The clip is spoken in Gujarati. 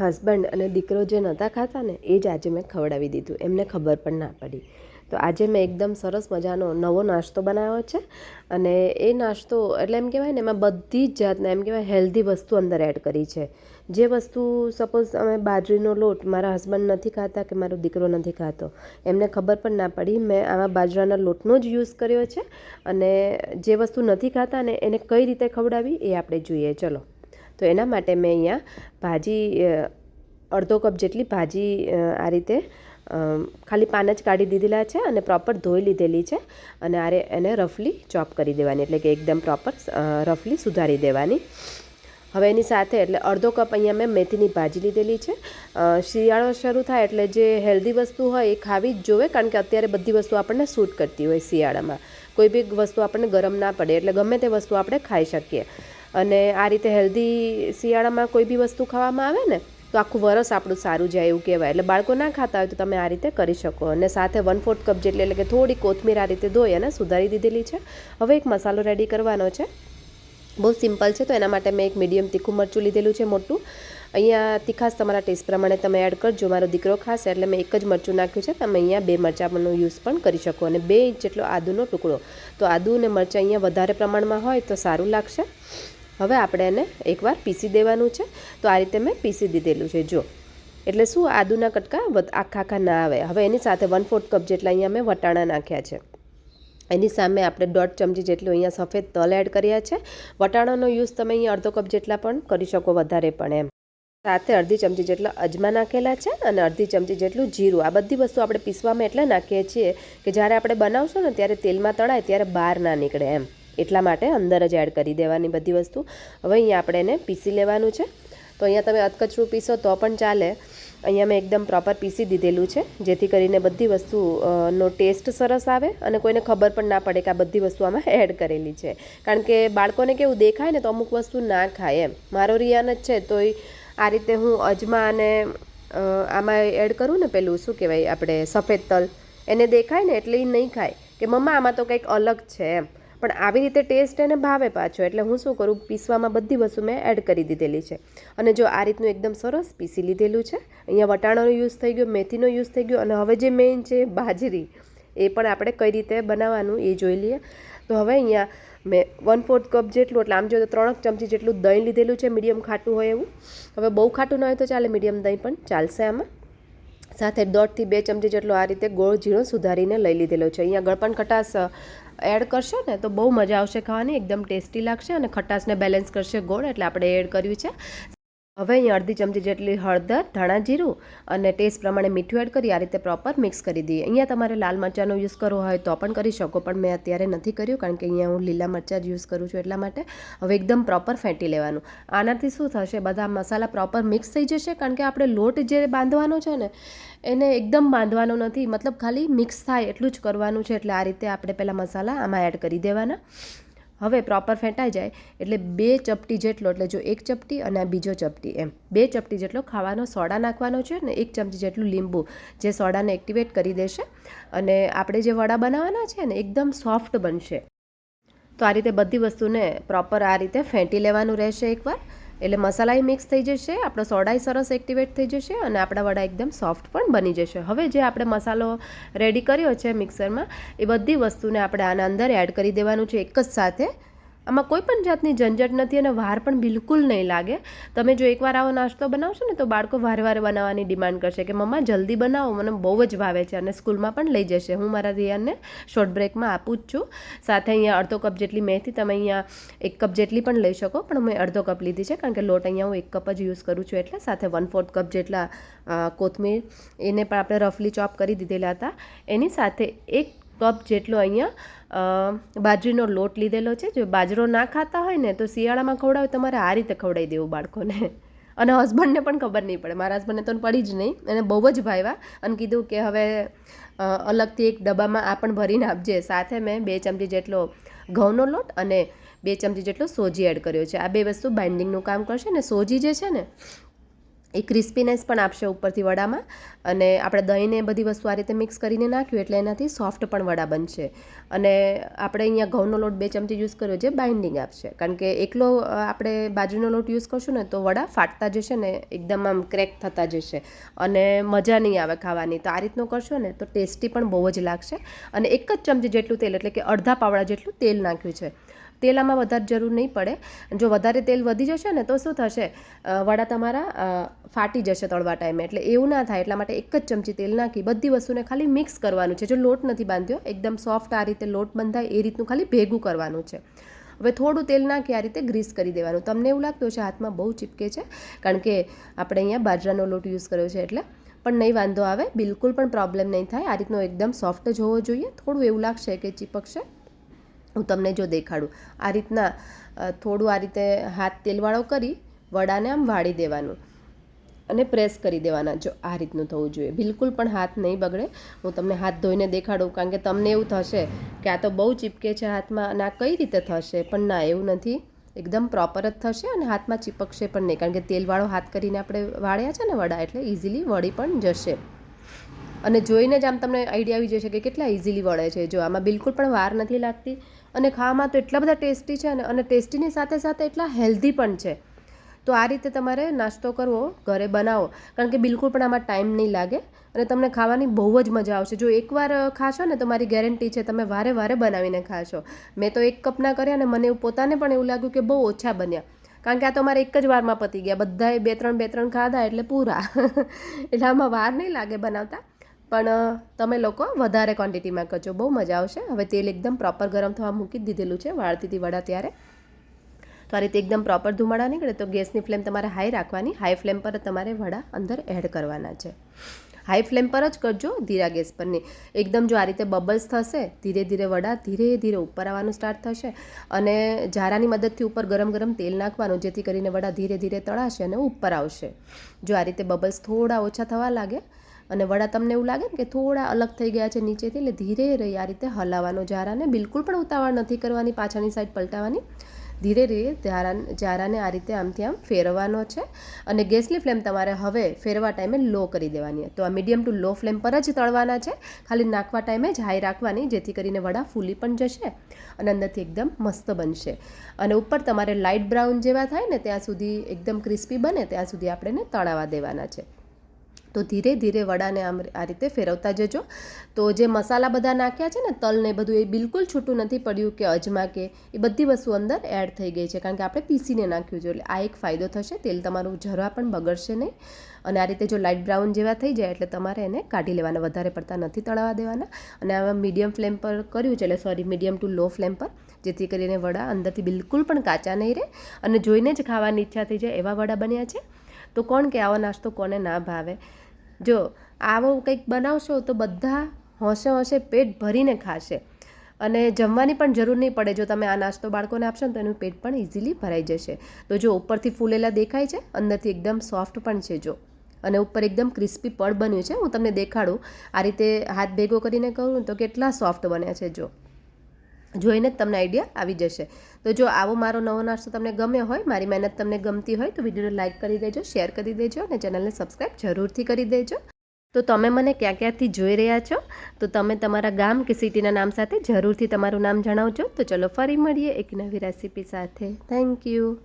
હસબન્ડ અને દીકરો જે નહોતા ખાતા ને, એ જ આજે મેં ખવડાવી દીધું. એમને ખબર પણ ના પડી. તો આજે મેં એકદમ સરસ મજાનો નવો નાસ્તો બનાવ્યો છે અને એ નાસ્તો, એટલે એમ કહેવાય ને, એમાં બધી જ જાતના, એમ કહેવાય હેલ્ધી વસ્તુ અંદર એડ કરી છે. જે વસ્તુ સપોઝ અમે બાજરીનો લોટ મારા હસબન્ડ નથી ખાતા કે મારો દીકરો નથી ખાતો, એમને ખબર પણ ના પડી. મેં આમાં બાજરાના લોટનો જ યુઝ કર્યો છે અને જે વસ્તુ નથી ખાતા ને, એને કઈ રીતે ખવડાવી એ આપણે જોઈએ. ચલો. તો એના માટે મેં અહીંયા ભાજી અડધો કપ જેટલી ભાજી આ રીતે ખાલી પાન જ કાઢી દીધેલા છે અને પ્રોપર ધોઈ લીધેલી છે અને આરે એને રફલી ચોપ કરી દેવાની, એટલે કે એકદમ પ્રોપર રફલી સુધારી દેવાની. હવે એની સાથે એટલે અડધો કપ અહીંયા મેં મેથીની ભાજી લીધેલી છે. શિયાળો શરૂ થાય એટલે જે હેલ્ધી વસ્તુ હોય એ ખાવી જ જોવે, કારણ કે અત્યારે બધી વસ્તુ આપણને સૂટ કરતી હોય શિયાળામાં. કોઈ બી વસ્તુ આપણને ગરમ ના પડે, એટલે ગમે તે વસ્તુ આપણે ખાઈ શકીએ. અને આ રીતે હેલ્ધી શિયાળામાં કોઈ બી વસ્તુ ખાવામાં આવે ને, તો આખું વરસ આપણું સારું જાય એવું કહેવાય. એટલે બાળકો ના ખાતા હોય તો તમે આ રીતે કરી શકો. અને સાથે વન ફોર્થ કપ જેટલી, એટલે કે થોડી કોથમીર આ રીતે ધોઈ અને સુધારી દીધેલી છે. હવે એક મસાલો રેડી કરવાનો છે. બહુ સિમ્પલ છે, તો એના માટે મેં એક મીડિયમ તીખું મરચું લીધેલું છે મોટું. અહીંયા તીખાસ તમારા ટેસ્ટ પ્રમાણે તમે એડ કરજો. મારો દીકરો ખાશે, એટલે મેં એક જ મરચું નાખ્યું છે. તમે અહીંયા બે મરચાંનો યુઝ પણ કરી શકો. અને બે ઇંચ જેટલો આદુનો ટુકડો. તો આદુ અને મરચાં અહીંયા વધારે પ્રમાણમાં હોય તો સારું લાગશે. હવે આપણે એને એકવાર પીસી દેવાનું છે. તો આ રીતે મેં પીસી દીધેલું છે. જો. એટલે શું આદુના કટકા આખા આખા ના આવે. હવે એની સાથે વન ફોર્થ કપ જેટલા અહીંયા મેં વટાણા નાખ્યા છે. એની સામે આપણે દોઢ ચમચી જેટલું અહીંયા સફેદ તલ એડ કર્યા છે. વટાણાનો યુઝ તમે અહીંયા અડધો કપ જેટલા પણ કરી શકો વધારે પણ એમ. સાથે અડધી ચમચી જેટલા અજમા નાખેલા છે અને અડધી ચમચી જેટલું જીરું. આ બધી વસ્તુ આપણે પીસવામાં એટલે નાખીએ છીએ કે જ્યારે આપણે બનાવશું ને ત્યારે તેલમાં તળાય ત્યારે બહાર ના નીકળે એમ. એટલા માટે અંદર જ એડ કરી દેવાની બધી વસ્તુ. હવે અહીંયા આપણે એને પીસી લેવાનું છે. તો અહીંયા તમે અધકચરું પીસો તો પણ ચાલે. અહીંયા મેં એકદમ પ્રોપર પીસી દીધેલું છે, જેથી કરીને બધી વસ્તુ નો ટેસ્ટ સરસ આવે અને કોઈને ખબર પણ ના પડે કે આ બધી વસ્તુ આમાં એડ કરેલી છે. કારણ કે બાળકોને કેવું દેખાય ને તો અમુક વસ્તુ ના ખાય એમ. મારો રિયાન જ છે, તોય આ રીતે હું અજમા અને આમાં એડ કરું ને પેલું, શું કહેવાય આપણે, સફેદ તલ, એને દેખાય ને એટલે એ નહીં ખાય. કે મમ્મા, આમાં તો કંઈક અલગ છે એમ. પણ આવી રીતે ટેસ્ટ એને ભાવે પાછો. એટલે હું શું કરું? પીસવામાં બધી વસ્તુ મેં એડ કરી દીધેલી છે. અને જો આ રીતનું એકદમ સરસ પીસી લીધેલું છે. અહીંયા વટાણાનો યુઝ થઈ ગયો, મેથીનો યુઝ થઈ ગયો અને હવે જે મેઇન છે બાજરી, એ પણ આપણે કઈ રીતે બનાવવાનું એ જોઈ લઈએ. તો હવે અહીંયા મેં વન ફોર્થ કપ જેટલું, એટલે આમ જોઈએ તો ત્રણ ચમચી જેટલું દહીં લીધેલું છે, મીડિયમ ખાટું હોય એવું. હવે બહુ ખાટું ન હોય તો ચાલે, મીડિયમ દહીં પણ ચાલશે આમાં. સાથે દોઢથી બે ચમચી જેટલો આ રીતે ગોળ ઝીણો સુધારીને લઈ લીધેલો છે. અહીંયા ગળપણ ખટાશ એડ કરશો ને તો બહુ મજા આવશે ખાવાની, એકદમ ટેસ્ટી લાગશે અને ખટાશને બેલેન્સ કરશે ગોળ એટલે આપણે એડ કર્યું છે. હવે અહીંયા અડધી ચમચી જેટલી હળદર, ધાણા જીરું અને ટેસ્ટ પ્રમાણે મીઠું એડ કરી આ રીતે પ્રોપર મિક્સ કરી દઈએ. અહીંયા તમારે લાલ મરચાંનો યુઝ કરવો હોય તો પણ કરી શકો, પણ મેં અત્યારે નથી કર્યું કારણ કે અહીંયા હું લીલા મરચાં જ યુઝ કરું છું એટલા માટે. હવે એકદમ પ્રોપર ફેંટી લેવાનું. આનાથી શું થશે? બધા મસાલા પ્રોપર મિક્સ થઈ જશે કારણ કે આપણે લોટ જે બાંધવાનો છે ને, એને એકદમ બાંધવાનો નથી. મતલબ ખાલી મિક્સ થાય એટલું જ કરવાનું છે એટલે આ રીતે આપણે પહેલાં મસાલા આમાં એડ કરી દેવાના. હવે પ્રોપર ફેંટાઈ જાય એટલે બે ચપટી જેટલો, એટલે જો એક ચપટી અને આ બીજો ચપટી એમ. બે ચપટી જેટલો ખાવાનો સોડા નાખવાનો છે ને એક ચમચી જેટલું લીંબુ જે સોડાને એક્ટિવેટ કરી દેશે. અને આપણે જે વડા બનાવવાના છે ને, એકદમ સોફ્ટ બનશે. તો આ રીતે બધી વસ્તુને પ્રોપર આ રીતે ફેંટી લેવાનું રહેશે એકવાર. એટલે મસાલાય મિક્સ થઈ જશે, આપણો સોડાય સરસ એક્ટિવેટ થઈ જશે અને આપણા વડા એકદમ સોફ્ટ પણ બની જશે. હવે જે આપણે મસાલો રેડી કર્યો છે મિક્સરમાં એ બધી વસ્તુને આપણે આના અંદર એડ કરી દેવાનું છે એક જ સાથે. આમાં કોઈ પણ જાતની ઝંઝટ નથી અને વાર પણ બિલકુલ નહીં લાગે. તમે જો એકવાર આવો નાસ્તો બનાવશો ને તો બાળકો વારે વારે બનાવવાની ડિમાન્ડ કરશે કે મમ્મા, જલ્દી બનાવો, મને બહુ જ ભાવે છે અને સ્કૂલમાં પણ લઈ જશે. હું મારા રિયાનને શોર્ટ બ્રેકમાં આપું જ છું. સાથે અહીંયા અડધો કપ જેટલી મેથી તમે અહીંયા એક કપ જેટલી પણ લઈ શકો, પણ મેં અડધો કપ લીધી છે કારણ કે લોટ અહીંયા હું એક કપ જ યુઝ કરું છું એટલે. સાથે વન ફોર્થ કપ જેટલા કોથમીર, એને પણ આપણે રફલી ચોપ કરી દીધેલા હતા. એની સાથે એક કપ જેટલો અહીંયા બાજરીનો લોટ લીધેલો છે. જો બાજરો ના ખાતા હોય ને, તો શિયાળામાં ખવડાવે, તમારે આ રીતે ખવડાવી દેવું બાળકોને. અને હસબન્ડને પણ ખબર નહીં પડે. મારા હસબન્ડને તો પડી જ નહીં. એને બહુ જ ભાવ્યા અને કીધું કે હવે અલગથી એક ડબ્બામાં આ પણ ભરીને આપજે. સાથે મેં બે ચમચી જેટલો ઘઉંનો લોટ અને બે ચમચી જેટલો સોજી એડ કર્યો છે. આ બે વસ્તુ બાઇન્ડિંગનું કામ કરશે ને, સોજી જે છે ને એ ક્રિસ્પીનેસ પણ આપશે ઉપરથી વડામાં. અને આપણે દહીંને બધી વસ્તુ આ રીતે મિક્સ કરીને નાખ્યું એટલે એનાથી સોફ્ટ પણ વડા બનશે. અને આપણે અહીંયા ઘઉંનો લોટ બે ચમચી યુઝ કર્યો જે બાઇન્ડિંગ આપશે. કારણ કે એકલો આપણે બાજરીનો લોટ યુઝ કરશું ને તો વડા ફાટતા જશે ને એકદમ આમ ક્રેક થતા જશે. અને મજા નહીં આવે ખાવાની. તો આ રીતનું કરશો ને તો ટેસ્ટી પણ બહુ જ લાગશે. અને એક જ ચમચી જેટલું તેલ, એટલે કે અડધા પાવડા જેટલું તેલ નાખ્યું છે. તેલ આમાં વધારે જરૂર નહીં પડે. જો વધારે તેલ વધી જશે ને તો શું થશે? વડા તમારા ફાટી જશે તળવા ટાઈમે. એટલે એવું ના થાય. એટલા માટે એક જ ચમચી તેલ નાખી, બધી વસ્તુને ખાલી મિક્સ કરવાનું છે. જો લોટ નથી બાંધ્યો, એકદમ સોફ્ટ આ રીતે લોટ બંધાય, એ રીતનું ખાલી ભેગું કરવાનું છે. હવે થોડું તેલ નાખી આ રીતે ગ્રીસ કરી દેવાનું. તમને એવું લાગતું છે હાથમાં બહુ ચીપકે છે, કારણ કે આપણે અહીંયા બાજરાનો લોટ યુઝ કર્યો છે એટલે. પણ નહીં, વાંધો આવે. બિલકુલ પણ પ્રોબ્લેમ નહીં થાય. આ રીતનો એકદમ સોફ્ટ જ હોવો જોઈએ. થોડું એવું લાગશે કે ચીપકશે. હું તમને જો દેખાડું. આ રીતના થોડું આ રીતે હાથ તેલવાળો કરી વડાને આમ વાળી દેવાનું અને પ્રેસ કરી દેવાના. જો આ રીતનું થવું જોઈએ. બિલકુલ પણ હાથ નહીં બગડે. હું તમને હાથ ધોઈને દેખાડું, કારણ કે તમને એવું થશે કે આ તો બહુ ચીપકે છે હાથમાં અને આ કઈ રીતે થશે? પણ ના, એવું નથી. એકદમ પ્રોપર જ થશે અને હાથમાં ચીપકશે પણ નહીં, કારણ કે તેલવાળો હાથ કરીને આપણે વાળ્યા છે ને વડા, એટલે ઇઝીલી વળી પણ જશે. અને જોઈને જ આમ તમને આઈડિયા આવી જશે કે કેટલા ઇઝીલી વળે છે. જો આમાં બિલકુલ પણ વાર નથી લાગતી અને ખાવામાં તો એટલા બધા ટેસ્ટી છે અને અને ટેસ્ટીની સાથે સાથે એટલા હેલ્ધી પણ છે. તો આ રીતે તમારે નાસ્તો કરવો, ઘરે બનાવો. કારણ કે બિલકુલ પણ આમાં ટાઈમ નહીં લાગે અને તમને ખાવાની બહુ જ મજા આવશે. જો એકવાર ખાશો ને તો મારી ગેરંટી છે તમે વારે વારે બનાવીને ખાશો. મેં તો એક કપના કર્યા અને મને પોતાને પણ એવું લાગ્યું કે બહુ ઓછા બન્યા. કારણ કે આ તો મારે એક જ વારમાં પતી ગયા. બધાએ બે ત્રણ બે ત્રણ ખાધા એટલે પૂરા. એટલે આમાં વાર નહીં લાગે બનાવતા. પણ તમે લોકો વધારે ક્વોન્ટિટીમાં કરજો. બહુ મજા આવશે. હવે તેલ એકદમ પ્રોપર ગરમ થવા મૂકી દીધેલું છે. વાળતી હતી વડા ત્યારે. તો આ રીતે એકદમ પ્રોપર ધુમાડા નીકળે તો ગેસની ફ્લેમ તમારે હાઈ રાખવાની. હાઈ ફ્લેમ પર તમારે વડા અંદર એડ કરવાના છે. હાઈ ફ્લેમ પર જ કરજો ધીરા ગેસ પર નહીં એકદમ જો આ રીતે બબલ્સ થશે, ધીરે ધીરે વડા ધીરે ધીરે ઉપર આવવાનું સ્ટાર્ટ થશે અને ઝારાની મદદથી ઉપર ગરમ ગરમ તેલ નાખવાનું, જેથી કરીને વડા ધીરે ધીરે તળાશે અને ઉપર આવશે. જો આ રીતે બબલ્સ થોડા ઓછા થવા લાગે અને વડા તમને એવું લાગે ને કે થોડા અલગ થઈ ગયા છે નીચેથી, એટલે ધીરે રહી આ રીતે હલાવવાનો જારાને. બિલકુલ પણ ઉતાવળ નથી કરવાની પાછળની સાઈડ પલટાવાની. ધીરે ધીરે જારા, જારાને આ રીતે આમથી આમ ફેરવવાનો છે. અને ગેસની ફ્લેમ તમારે હવે ફેરવા ટાઈમે લો કરી દેવાની. તો આ મીડિયમ ટુ લો ફ્લેમ પર જ તળવાના છે. ખાલી નાખવા ટાઈમે જ હાઈ રાખવાની, જેથી કરીને વડા ફૂલી પણ જશે અને અંદરથી એકદમ મસ્ત બનશે. અને ઉપર તમારે લાઇટ બ્રાઉન જેવા થાય ને, ત્યાં સુધી એકદમ ક્રિસ્પી બને, ત્યાં સુધી આપણે તળાવા દેવાના છે. તો ધીરે ધીરે વડાને આમ આ રીતે ફેરવતા જજો. તો જે મસાલા બધા નાખ્યા છે ને, તલ ને બધું એ બિલકુલ છૂટું નથી પડ્યું કે અજમા કે એ બધી વસ્તુ અંદર એડ થઈ ગઈ છે. કારણ કે આપણે પીસીને નાખ્યું છે, એટલે આ એક ફાયદો થશે. તેલ તમારું જરા પણ બગડશે નહીં. અને આ રીતે જો લાઇટ બ્રાઉન જેવા થઈ જાય, એટલે તમારે એને કાઢી લેવાના. વધારે પડતા નથી તળાવવા દેવાના. અને આવા મીડિયમ ફ્લેમ પર કર્યું છે, એટલે sorry medium to low flame પર. જેથી કરીને વડા અંદરથી બિલકુલ પણ કાચા નહીં રહે. અને જોઈને જ ખાવાની ઈચ્છા થઈ જાય એવા વડા બન્યા છે. તો કોણ કે આવો નાસ્તો કોને ના ભાવે? જો આવો કંઈક બનાવશો તો બધા હોંશે હોંશે પેટ ભરીને ખાશે. અને જમવાની પણ જરૂર નહીં પડે. જો તમે આ નાસ્તો બાળકોને આપશો ને તો એનું પેટ પણ ઇઝીલી ભરાઈ જશે. તો જો ઉપરથી ફૂલેલા દેખાય છે, અંદરથી એકદમ સોફ્ટ પણ છે જો. અને ઉપર એકદમ ક્રિસ્પી પડ બન્યું છે. હું તમને દેખાડું. આ રીતે હાથ ભેગો કરીને કરું તો કેટલા સોફ્ટ બન્યા છે જો. જોઈને જ તમને આઈડિયા આવી જશે. તો જો આવો મારો નવો નાસ્તો તમને ગમ્યો હોય, મારી મહેનત તમને ગમતી હોય, તો વિડીયોને લાઇક કરી દેજો શેર કરી દેજો અને ચેનલને સબસ્ક્રાઈબ જરૂરથી કરી દેજો. તો તમે મને ક્યાં ક્યાંથી જોઈ રહ્યા છો? તો તમે તમારા ગામ કે સિટીના નામ સાથે જરૂરથી તમારું નામ જણાવજો. તો ચલો ફરી મળીએ એક નવી રેસીપી સાથે. Thank you